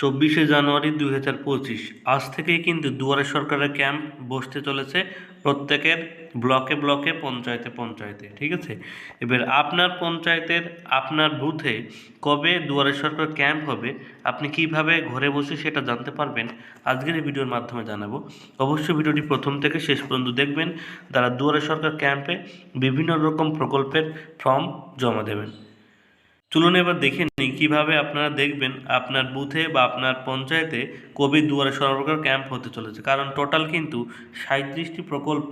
চব্বিশে জানুয়ারি দুই হাজার পঁচিশ। আজ থেকেই কিন্তু দুয়ারে সরকারের ক্যাম্প বসতে চলেছে প্রত্যেকের ব্লকে ব্লকে, পঞ্চায়েতে পঞ্চায়েতে, ঠিক আছে? এবার আপনার পঞ্চায়েতের, আপনার বুথে কবে দুয়ারে সরকার ক্যাম্প হবে, আপনি কীভাবে ঘরে বসে সেটা জানতে পারবেন আজকের এই ভিডিওর মাধ্যমে জানাব। অবশ্যই ভিডিওটি প্রথম থেকে শেষ পর্যন্ত দেখবেন তারা দুয়ারে সরকার ক্যাম্পে বিভিন্ন রকম প্রকল্পের ফর্ম জমা দেবেন। চলুন এবার দেখে নিই কীভাবে আপনারা দেখবেন আপনার বুথে বা আপনার পঞ্চায়েতে কোভিড দুয়ারে সরকার ক্যাম্প হতে চলেছে। কারণ টোটাল কিন্তু সাঁত্রিশটি প্রকল্প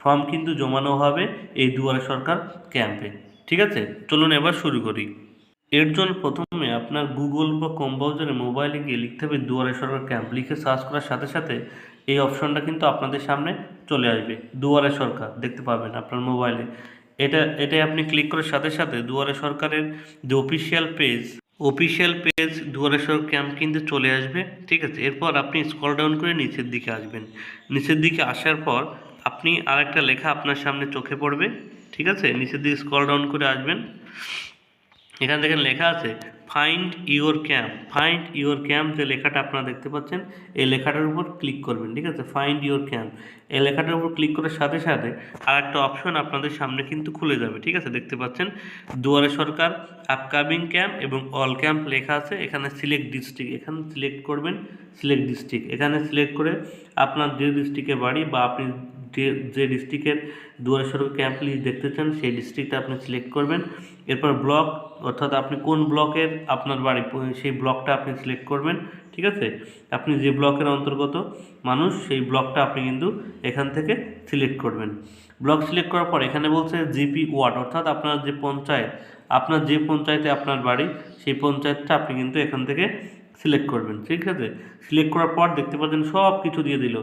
ফর্ম কিন্তু জমানো হবে এই দুয়ারে সরকার ক্যাম্পে। ঠিক আছে? চলুন এবার শুরু করি। এর জন্য প্রথমে আপনার গুগল বা কম ব্রাউজারে মোবাইলে গিয়ে লিখতে হবে দুয়ারে সরকার ক্যাম্প। লিখে সার্চ করার সাথে সাথে এই অপশনটা কিন্তু আপনাদের সামনে চলে আসবে। দুয়ারে সরকার, দেখতে পাবেন আপনার মোবাইলে। এটা, এটাই আপনি ক্লিক করার সাথে সাথে দুয়ারে সরকারের যে অফিসিয়াল পেজ অফিসিয়াল পেজ দুয়ারে সরকার ক্যাম্প কিন্তু চলে আসবে, ঠিক আছে? এরপর আপনি স্ক্রল ডাউন করে নিচের দিকে আসবেন। নিচের দিকে আসার পর আপনি আরেকটা লেখা আপনার সামনে চোখে পড়বে, ঠিক আছে? নিচের দিকে স্ক্রল ডাউন করে আসবেন। এখানে দেখেন লেখা আছে find your camp find your camp যে লেখাটা আপনারা দেখতে পাচ্ছেন, এই লেখাটার উপর ক্লিক করবেন, ঠিক আছে? ফাইন্ড ইওর ক্যাম্প এই লেখাটার উপর ক্লিক করার সাথে সাথে আর একটা অপশন আপনাদের সামনে কিন্তু খুলে যাবে, ঠিক আছে? দেখতে পাচ্ছেন, দুয়ারে সরকার আপকামিং ক্যাম্প এবং অল ক্যাম্প লেখা আছে, এখানে সিলেক্ট ডিস্ট্রিক্ট এখানে সিলেক্ট করবেন সিলেক্ট ডিস্ট্রিক্ট এখানে সিলেক্ট করে আপনার যে ডিস্ট্রিক্টে বাড়ি বা আপনি যে ডিস্ট্রিক্টের দুয়ারে সরকার ক্যাম্প লিস্ট দেখতে চান, সেই ডিস্ট্রিক্টটা আপনি সিলেক্ট করবেন। এরপর ব্লক অর্থাৎ আপনি কোন ব্লকের আপনার বাড়ি, সেই ব্লকটা আপনি সিলেক্ট করবেন, ঠিক আছে? আপনি যে ব্লকের অন্তর্গত মানুষ, সেই ব্লকটা আপনি কিন্তু এখান থেকে সিলেক্ট করবেন। ব্লক সিলেক্ট করার পর এখানে বলছে জিপি ওয়ার্ড অর্থাৎ আপনার যে পঞ্চায়েত, আপনার যে পঞ্চায়েতে আপনার বাড়ি, সেই পঞ্চায়েতটা আপনি কিন্তু এখান থেকে সিলেক্ট করবেন, ঠিক আছে? সিলেক্ট করার পর দেখতে পাচ্ছেন সব কিছু দিয়ে দিল।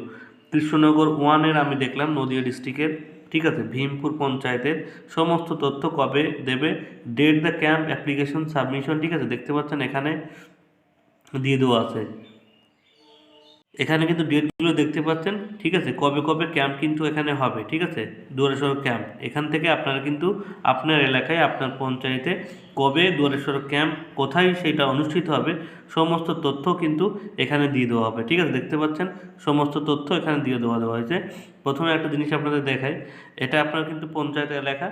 কৃষ্ণনগর ওয়ানের আমি দেখলাম নদিয়া ডিস্ট্রিক্টের, ঠিক আছে? ভীমপুর পঞ্চায়েতের সমস্ত তথ্য কবে দেবে? Date the camp application submission ঠিক আছে? দেখতে পাচ্ছেন এখানে দিয়ে দেওয়া আছে। এখানে কিন্তু ডেটগুলো দেখতে পাচ্ছেন, ঠিক আছে? কবে কবে ক্যাম্প কিন্তু এখানে হবে, ঠিক আছে? দুয়ারেশ্বর ক্যাম্প এখান থেকে আপনারা কিন্তু আপনার এলাকায়, আপনার পঞ্চায়েতে কবে দুয়ারেশ্বর ক্যাম্প কোথায় সেটা অনুষ্ঠিত হবে, সমস্ত তথ্য কিন্তু এখানে দিয়ে দেওয়া হবে, ঠিক আছে? দেখতে পাচ্ছেন? সমস্ত তথ্য এখানে দিয়ে দেওয়া দেওয়া হয়েছে। প্রথমে একটা জিনিস আপনাদের দেখাই, এটা আপনার কিন্তু পঞ্চায়েত এলাকা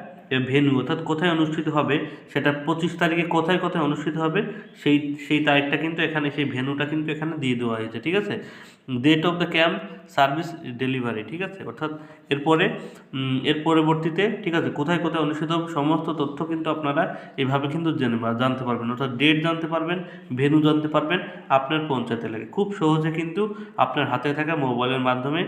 ভেন্যু, অর্থাৎ কোথায় অনুষ্ঠিত হবে, সেটা পঁচিশ তারিখে কোথায় কোথায় অনুষ্ঠিত হবে, সেই সেই তারিখটা কিন্তু এখানে, সেই ভেন্যুটা কিন্তু এখানে দিয়ে দেওয়া হয়েছে, ঠিক আছে? Date of the camp service delivery ঠিক আছে? অর্থাৎ এরপরে এর পরবর্তীতে, ঠিক আছে? কোথায় কোথায় অনুষ্ঠিত হবে সমস্ত তথ্য কিন্তু আপনারা এভাবে কিন্তু জেনে জানতে পারবেন। অর্থাৎ ডেট জানতে পারবেন ভেনু জানতে পারবেন, আপনার পঞ্চায়েত এলাকায় খুব সহজে কিন্তু আপনার হাতে থাকা মোবাইলের মাধ্যমে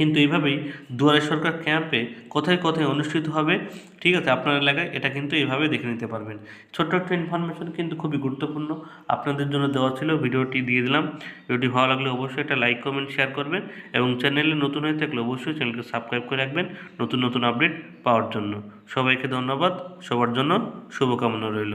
কিন্তু এইভাবেই দুয়ারে সরকার ক্যাম্পে কোথায় কোথায় অনুষ্ঠিত হবে, ঠিক আছে, আপনার এলাকায় এটা কিন্তু এইভাবে দেখে নিতে পারবেন। ছোট্ট একটা ইনফরমেশন কিন্তু খুবই গুরুত্বপূর্ণ আপনাদের জন্য দেওয়া ছিল, ভিডিওটি দিয়ে দিলাম। ভিডিওটি ভালো লাগলে অবশ্যই একটা লাইক কমেন্ট শেয়ার করবেন এবং চ্যানেলে নতুন হয়ে থাকলে অবশ্যই চ্যানেলকে সাবস্ক্রাইব করে রাখবেন নতুন নতুন আপডেট পাওয়ার জন্য। সবাইকে ধন্যবাদ, সবার জন্য শুভকামনা রইল।